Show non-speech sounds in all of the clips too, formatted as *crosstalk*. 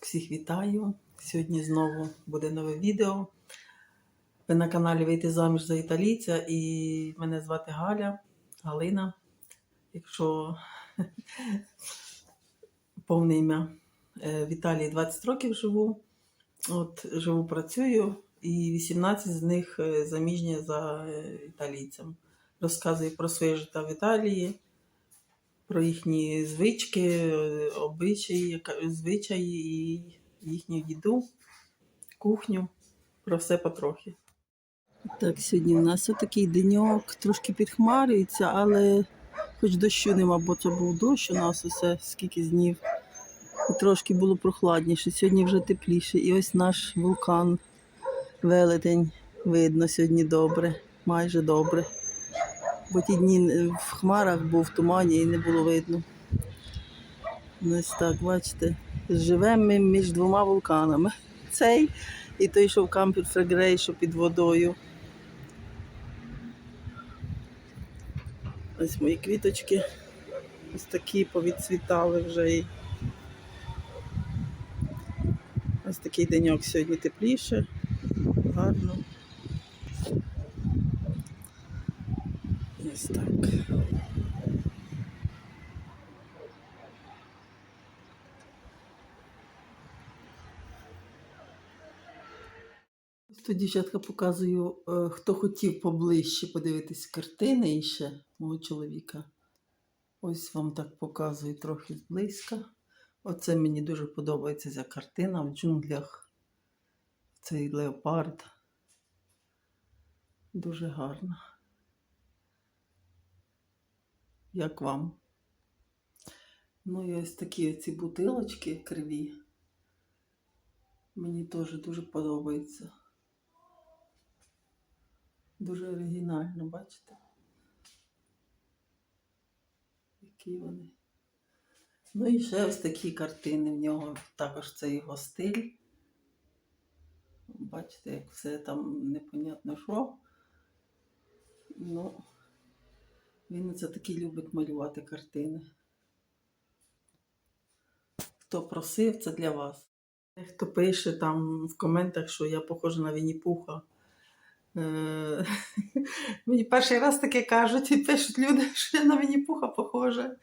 Всіх вітаю. Сьогодні знову буде нове відео. Ви на каналі Вийти заміж за італійця і мене звати Галя, Галина. Якщо *laughs* повне ім'я Е, в Італії 20 років живу. От живу, працюю, і 18 з них е, заміжні за е, італійцем. Розказую про своє життя в Італії, про їхні звички, обичаї, звичаї і їхню їду, кухню, про все потрохи. Так, сьогодні в нас отакий деньок, трошки підхмарюється, але хоч дощу нема, бо це був дощ у нас усе скільки днів. І трошки було прохладніше. Сьогодні вже тепліше. І ось наш вулкан велетень видно сьогодні добре, майже добре. Бо ті дні е, в хмарах був в тумані і не було видно. Ну, Ось так, бачите, живемо ми між двома вулканами. *laughs* Цей і той, що в кампі Фрегрей, що під водою. Ось мої квіточки. Ось такі повідцвітали вже. І... Ось такий деньок сьогодні тепліше, гарно. Ось так. Тут, дівчатка, показую, е, хто хотів поближче подивитись картини іще мого чоловіка. Ось вам так показую трохи зблизька. Оце мені дуже подобається ця картина в джунглях. Цей леопард. Дуже гарно. Як вам? Ну і ось такі ці бутилочки криві. Мені теж дуже подобається. Дуже оригінально, бачите? Які вони. Ну і ще ось такі картини в нього. Також це його стиль. Бачите, як все там непонятно що. Ну, він це таки любить малювати картини. Хто просив, це для вас. Хто пише там в коментах, що я похожа на Вінні-Пуха. Е, *laughs* Мені перший раз таке кажуть і пишуть люди, *laughs* що я на Вінні-Пуха похожа.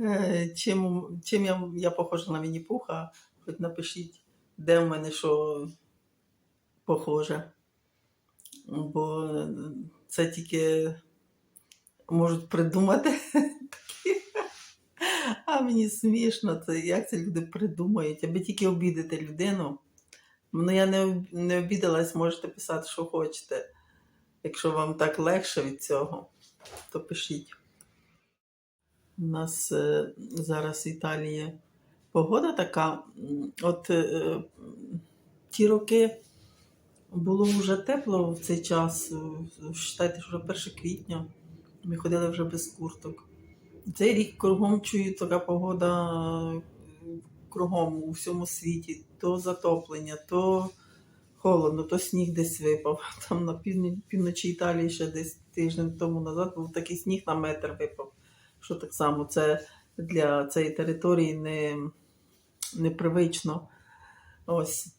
Е, Чим, чим я, я похожа на Вінні-Пуха, хоч напишіть, де в мене що похоже. Бо це тільки можуть придумати такі. А мені смішно, це, як це люди придумають, аби тільки обідати людину. Ну, я не, не обідалась, можете писати, що хочете. Якщо вам так легше від цього, то пишіть. У нас е, зараз в Італії погода така. От е, ті роки було вже тепло в цей час. Вважайте, що вже 1 квітня. Ми ходили вже без курток. Цей рік кругом чую така погода кругом у всьому світі. То затоплення, то холодно, то сніг десь випав. *laughs* Там на півночі Італії ще десь тиждень тому назад був такий сніг на метр випав. Що так само це для цієї території не, непривично. Ось.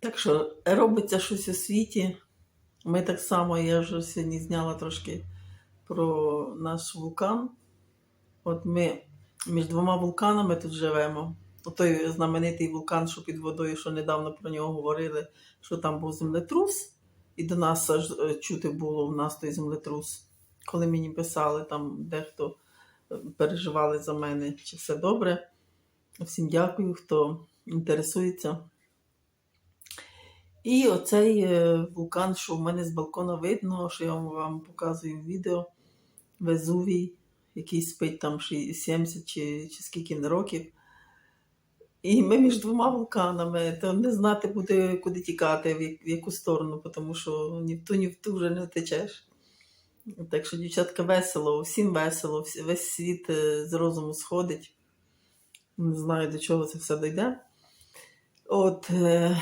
Так що робиться щось у світі. Ми так само, я вже сьогодні зняла трошки про наш вулкан. От ми між двома вулканами тут живемо. Той знаменитий вулкан, що під водою, що недавно про нього говорили, що там був землетрус, і до нас аж е, чути було в нас той землетрус. Коли мені писали, там дехто е, переживали за мене, чи все добре. Всім дякую, хто інтересується. І оцей е, вулкан, що в мене з балкона видно, що я вам показую в відео, Везувій, який спить там 70 чи, чи скільки років. І ми між двома вулканами, то не знати буде, куди тікати, в яку сторону, тому що ні в ту, ні в ту вже не втечеш. Так що, дівчатка, весело, всім весело, весь світ е, з розуму сходить. Не знаю, до чого це все дойде. От, е,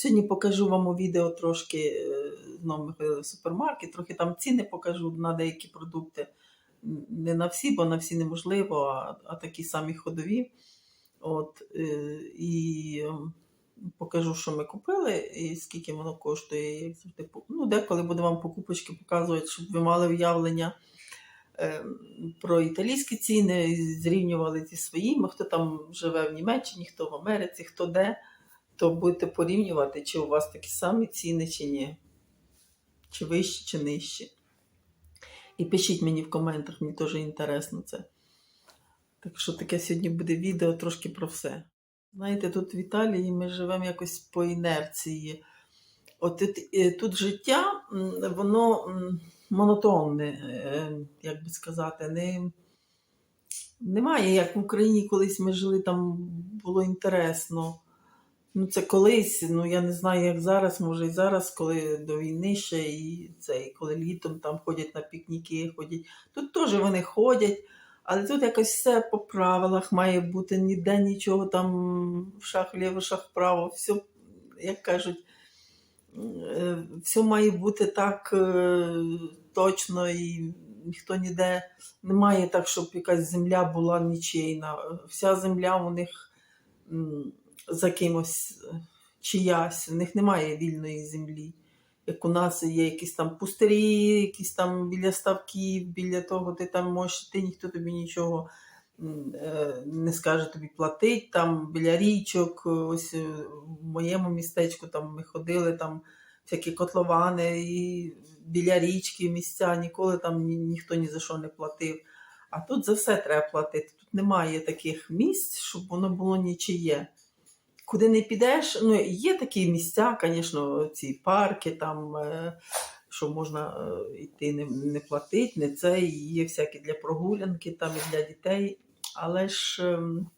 сьогодні покажу вам у відео трошки, е, знову ми ходили в супермаркет, трохи там ціни покажу на деякі продукти. Не на всі, бо на всі неможливо, а, а такі самі ходові. От, е, і покажу, що ми купили і скільки воно коштує. Як завжди, ну, деколи буду вам покупочки показувати, щоб ви мали уявлення е, про італійські ціни, зрівнювали зі своїми. Хто там живе в Німеччині, хто в Америці, хто де, то будете порівнювати, чи у вас такі самі ціни, чи ні. Чи вищі, чи нижчі. І пишіть мені в коментах, мені теж інтересно це. Так що таке сьогодні буде відео трошки про все. Знаєте, тут в Італії ми живемо якось по інерції. От тут, е, життя, воно монотонне, е, як би сказати, не, немає, як в Україні колись ми жили, там було інтересно. Ну, це колись, ну я не знаю, як зараз, може і зараз, коли до війни ще, і це, і коли літом там ходять на пікніки, ходять. Тут теж вони ходять, але тут якось все по правилах має бути, ніде нічого там в шах вліво, шах вправо, все, як кажуть, е, все має бути так е, точно і ніхто ніде немає так, щоб якась земля була нічийна. Вся земля у них за кимось е, чиясь, у них немає вільної землі. Як у нас є якісь там пустирі, якісь там біля ставків, біля того, ти там можеш йти, ніхто тобі нічого е, не скаже тобі платить. Там біля річок, ось е, в моєму містечку там ми ходили, там всякі котловани, і біля річки місця, ніколи там ні, ніхто ні за що не платив. А тут за все треба платити. Тут немає таких місць, щоб воно було нічиє. Куди не підеш, ну є такі місця, звісно, ці парки, там, е, що можна е, йти не, не платити, не це, є всякі для прогулянки, там і для дітей. Але ж ем,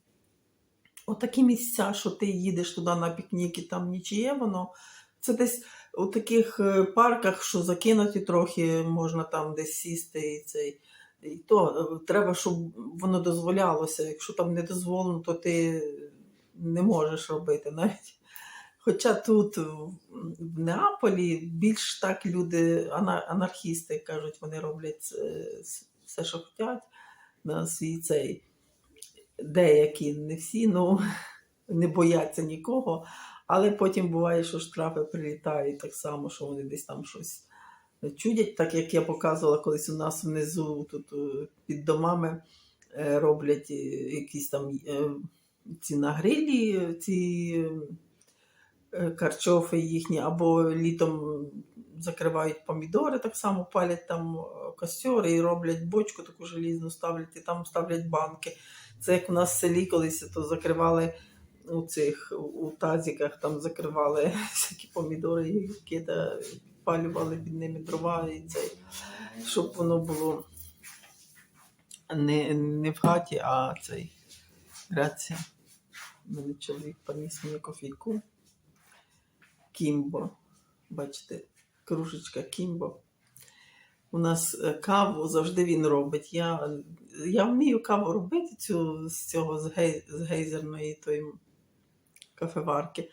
отакі місця, що ти їдеш туди на пікніки, там нічиє воно. Це десь у таких е, парках, що закинуті трохи, можна там десь сісти і цей. І то треба, щоб воно дозволялося. Якщо там не дозволено, то ти не можеш робити навіть. Хоча тут в Неаполі більш так люди, анархісти кажуть, вони роблять все, що хочуть на свій цей. Деякі, не всі, ну *laughs* не бояться нікого. Але потім буває, що штрафи прилітають так само, що вони десь там щось чудять, так як я показувала колись у нас внизу, тут е, під домами е, роблять е, якісь там ці на грилі, е, ці е, карчофи їхні, або літом закривають помідори, так само палять там е, костьори і роблять бочку таку желізну, ставлять і там ставлять банки. Це як у нас в селі колись то закривали у цих у тазиках, там закривали *laughs* всякі помідори, і кида, палювали під ними дрова і цей, щоб воно було не, не в хаті, а цей. Грація. Мене чоловік поніс мені кофійку. Кімбо. Бачите, кружечка Кімбо. У нас каву завжди він робить. Я, я вмію каву робити цю, з цього з, гей, з гейзерної тої кафеварки.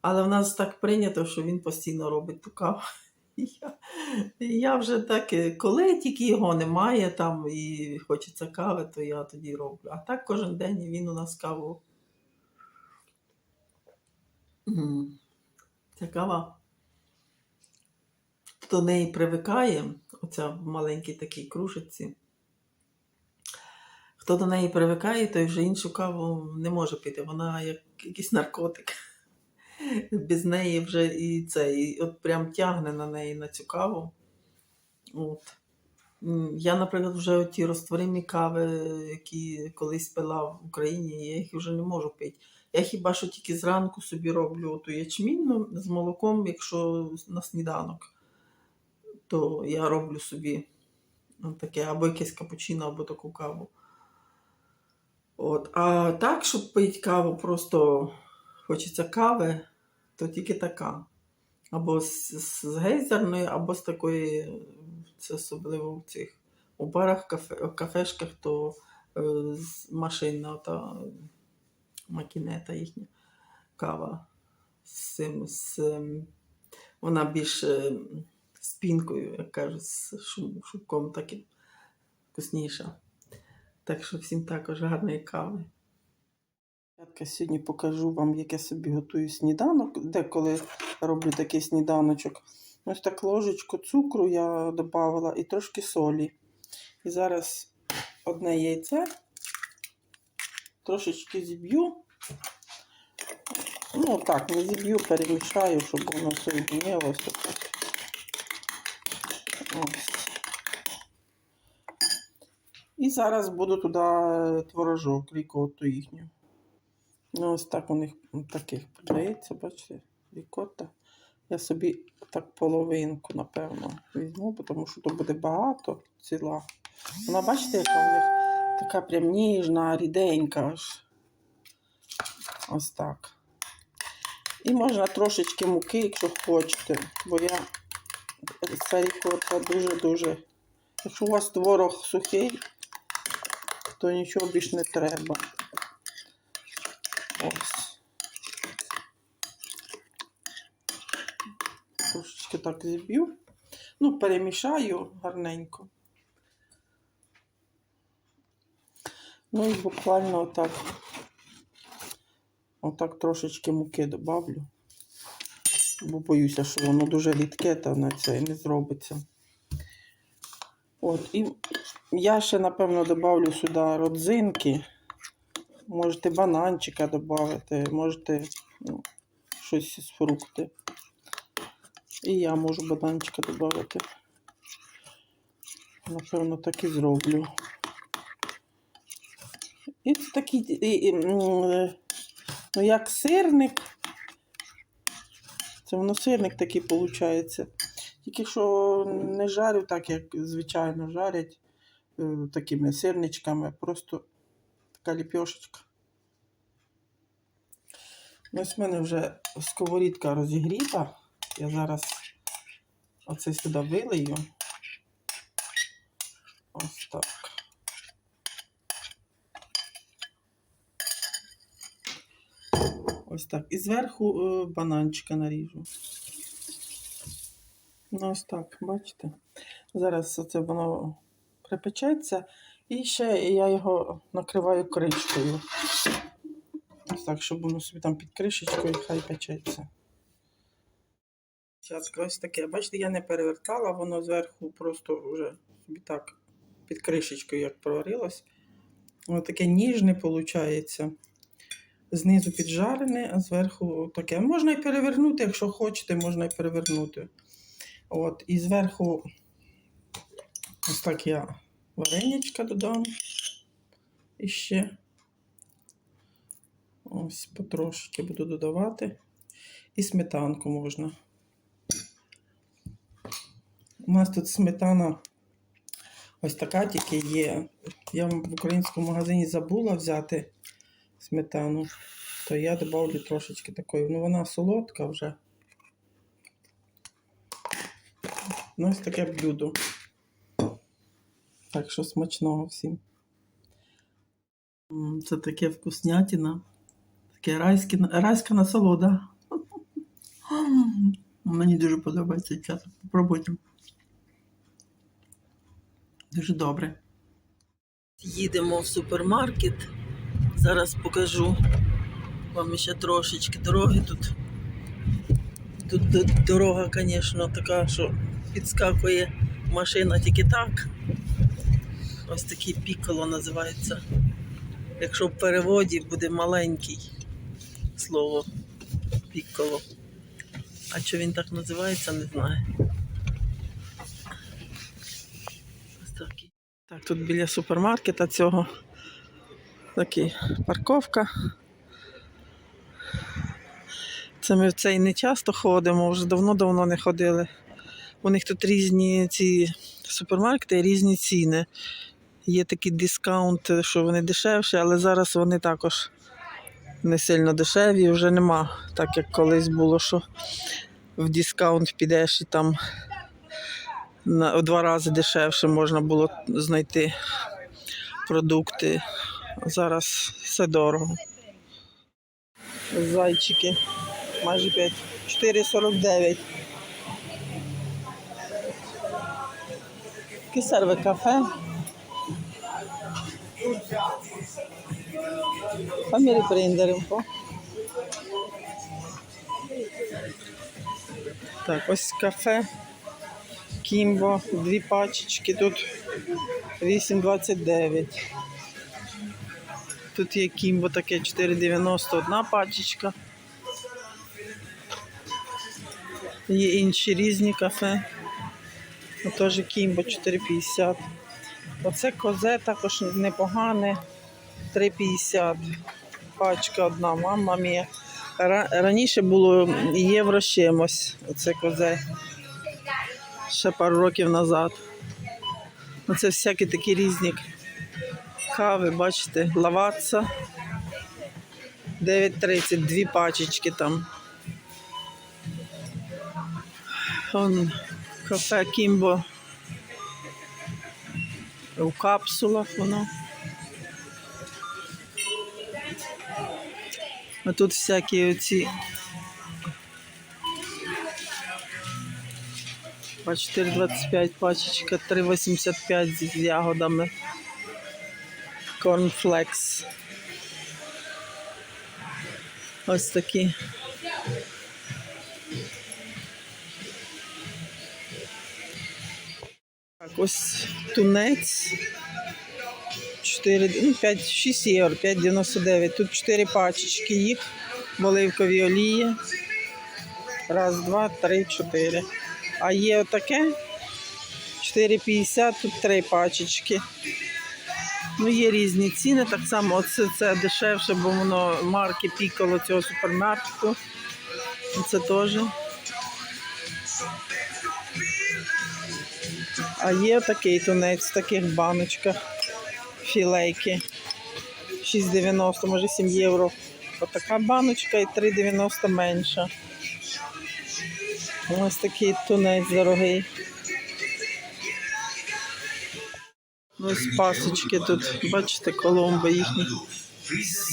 Але в нас так прийнято, що він постійно робить ту каву. Я, *laughs* я вже так, е, коли тільки його немає там і хочеться кави, то я тоді роблю. А так кожен день він у нас каву. Ця кава до неї привикає, оця в маленькій такій кружиці. Хто до неї привикає, той вже іншу каву не може пити. Вона як якийсь наркотик. Без неї вже і це, і от прям тягне на неї на цю каву. От. Я, наприклад, вже ті розтворимі кави, які колись пила в Україні, я їх вже не можу пити. Я хіба що тільки зранку собі роблю ту ячмінну з молоком, якщо на сніданок, то я роблю собі таке, або якесь капучино, або таку каву. От. А так, щоб пити каву, просто хочеться кави, то тільки така. Або з, з гейзерної, або з такої, це особливо в цих у барах, кафе, кафешках, то е, машинна та макінета їхня кава. З цим, з, ем, вона більш е, з пінкою, як кажуть, з шум, шубком таким вкусніша. Так що всім також гарної кави. Дівчатка, сьогодні покажу вам, як я собі готую сніданок, деколи роблю такий сніданочок. Ось так ложечку цукру я додавала і трошки солі. І зараз одне яйце трошечки зіб'ю. Ну так, не зіб'ю, перемішаю, щоб воно соєдинилося. Ось. І зараз буду туди творожок, рікоту їхню. Ну, ось так у них таких продається, бачите, рікота. Я собі так половинку, напевно, візьму, тому що то буде багато ціла. Вона, бачите, яка в них така прям ніжна, ріденька аж. Ось так. І можна трошечки муки, якщо хочете, бо я ця рікота дуже-дуже. Якщо у вас творог сухий, то нічого більш не треба. Ось. Трошечки так зіб'ю. Ну, перемішаю гарненько. Ну і буквально отак. Отак трошечки муки добавлю. Бо боюся, що воно дуже рідке, та на це не зробиться. От, і я ще, напевно, добавлю сюди родзинки. Можете бананчика додати, можете ну, щось з фрукти. І я можу бананчика додати. Напевно, так і зроблю. І це такий, е, ну, як сирник. Це воно сирник такий виходить. Тільки що не жарю так, як звичайно жарять е, такими сирничками, просто така ліпьошечка. Ось в мене вже сковорідка розігріта. Я зараз оце сюди вилию. Ось так. Ось так. І зверху е, бананчика наріжу. Ну, ось так, бачите? Зараз це воно припечеться. І ще я його накриваю кришкою. Так, щоб воно собі там під кришечкою хай печеться. Зараз ось таке. Бачите, я не перевертала, воно зверху просто вже собі так під кришечкою як проварилось. Воно таке ніжне виходить. Знизу піджарене, а зверху таке. Можна і перевернути, якщо хочете, можна і перевернути. От, і зверху ось так я вареничка додам. І ще ось потрошки буду додавати. І сметанку можна. У нас тут сметана ось така тільки є. Я в українському магазині забула взяти сметану, то я додавлю трошечки такої. Ну, вона солодка вже. Ну, ось таке блюдо. Так що смачного всім. Це таке вкуснятина. Таке райське, райська насолода. *laughs* Мені дуже подобається час. Попробуйте. Дуже добре. Їдемо в супермаркет. Зараз покажу вам ще трошечки дороги тут. Тут дорога, звісно, така, що підскакує машина тільки так. Ось такий піколо називається. Якщо в переводі буде маленький слово піколо. А що він так називається, не знаю. Ось такий. Так, тут біля супермаркета цього такий парковка. Це ми в цей не часто ходимо, вже давно-давно не ходили. У них тут різні ці супермаркети, різні ціни. Є такий дискаунт, що вони дешевші, але зараз вони також не сильно дешеві. Вже нема, так як колись було, що в дискаунт підеш і там у два рази дешевше можна було знайти продукти. Зараз все дорого. Зайчики. Майже 5. 4,49. Кисерве кафе. Fammi riprendere un po'. Так, ось кафе. Кімбо, дві пачечки, тут 8,29. Тут є кімбо таке 4,90 одна пачечка. Є інші різні кафе. Теж кімбо 4,50. Оце козе також непогане. 3,50. Пачка одна, мама мія. Раніше було євро чимось. Оце козе. Ще пару років назад. Оце всякі такі різні кави, бачите, лаватса. 9,30, дві пачечки там. Он кафе Кімбо. У капсулах воно. А тут всякі оці. По 4,25 пачечка, 3,85 з ягодами. Корнфлекс. Ось такі. Ось тунець. 4, ну, 5, 6 євро, 5,99. Тут 4 пачечки їх в оливковій олії. Раз, два, три, чотири. А є отаке 4,50, тут 3 пачечки. Ну, є різні ціни, так само оце це дешевше, бо воно марки пікало цього супермаркету. Це теж. А є такий тунець в таких баночках. Філейки. 6,90, може 7 євро. Отака баночка і 3,90 менша. Ось такий тунець дорогий. Ось пасочки тут, бачите, коломби їхні.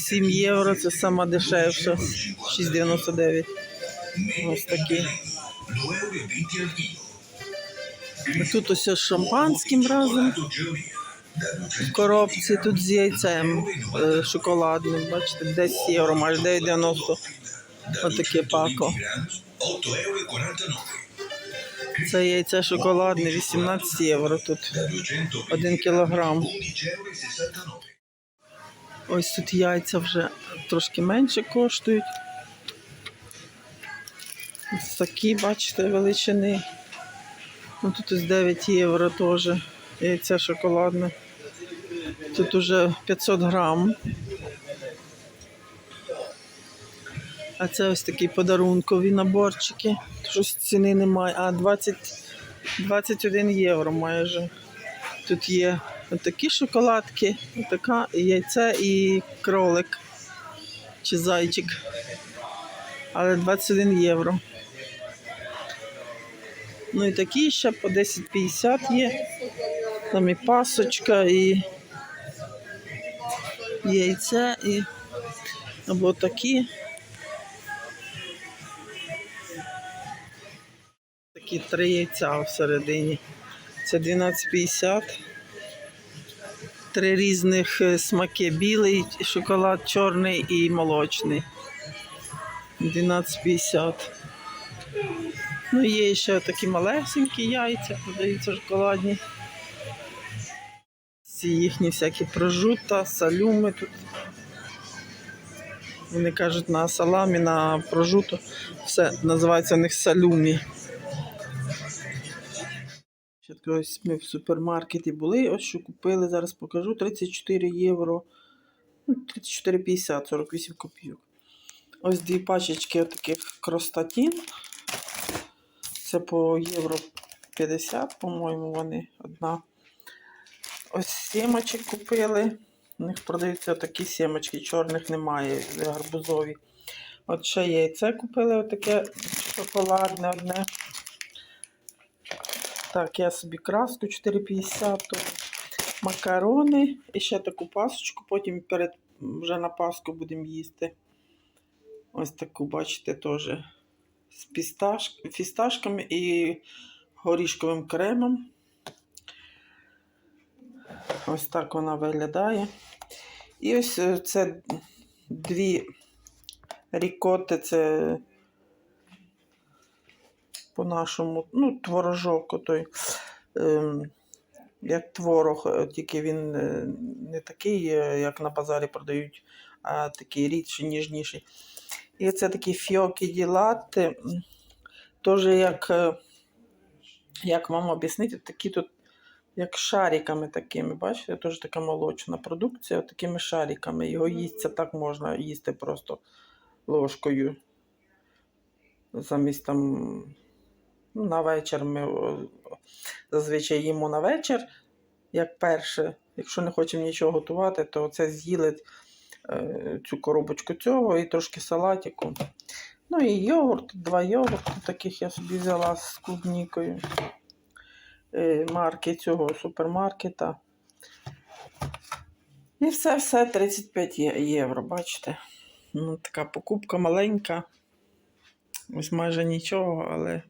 7 євро, це сама дешевша. 6,99. Ось такі. Тут ось з шампанським разом в коробці, тут з яйцем е, шоколадним, бачите, 10 євро, майже 9,90. Отаке пако. Це яйце шоколадне, 18 євро тут. 1 кілограм. Ось тут яйця вже трошки менше коштують. Ось такі, бачите, величини. Ну, тут ось 9 євро теж. Яйце шоколадне. Тут уже 500 грам. А це ось такі подарункові наборчики. Щось ціни немає. А 20, 21 євро майже. Тут є такі шоколадки, така яйце і кролик чи зайчик. Але 21 євро. Ну і такі ще по 10,50 є. Там і пасочка, і яйце, і або такі. Такі три яйця всередині. Це 12,50. Три різних е, смаки: білий шоколад, чорний і молочний. 12,50. Ну, є ще такі малесенькі яйця, продаються шоколадні. Ці їхні всякі прожута, салюми тут. Вони кажуть на саламі, на прожуту. Все називається у них салюмі. Ми в супермаркеті були, ось що купили, зараз покажу. 34 євро. Ну, 34,50, 48 копійок. Ось дві пачечки отаких кростатін. Це по євро 50, по-моєму, вони одна. Ось сімочок купили. У них продаються такі сімочки, чорних немає, гарбузові. От ще яйце купили, отаке шоколадне одне. Так, я собі краску 4,50, макарони і ще таку пасочку, потім перед вже на паску будемо їсти. Ось таку, бачите, теж з пісташ... фісташками і горішковим кремом. Ось так вона виглядає. І ось е, це дві рікоти, це по-нашому, ну, творожок отой. Ем, як творог, е, тільки він е, не такий, як на базарі продають, а такий рідший, ніжніший. І це такі фіоки ділати. Теж як, е, як вам об'яснити, такі тут як шариками такими, бачите, теж така молочна продукція, такими шариками. Його їсться так можна їсти просто ложкою. Замість там ну, на вечір ми зазвичай їмо на вечір, як перше. Якщо не хочемо нічого готувати, то це з'їли цю коробочку цього і трошки салатику. Ну і йогурт, два йогурти таких я собі взяла з клубнікою. Е, марки цього супермаркета. І все, все 35 євро, бачите? Ну, така покупка маленька. Ось майже нічого, але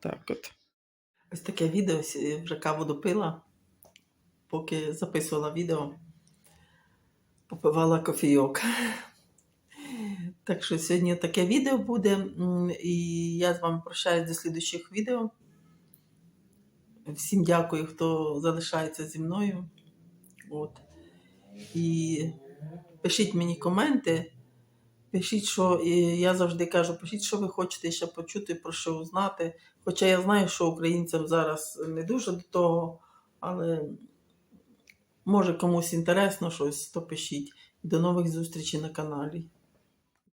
так от. Ось таке відео вже каву допила, поки записувала відео, попивала кофійок. Так що сьогодні таке відео буде. І я з вами прощаюсь до слідуючих відео. Всім дякую, хто залишається зі мною. От. І пишіть мені коменти. Пишіть, що і я завжди кажу, пишіть, що ви хочете ще почути, про що узнати. Хоча я знаю, що українцям зараз не дуже до того, але може комусь інтересно щось, то пишіть. До нових зустрічей на каналі.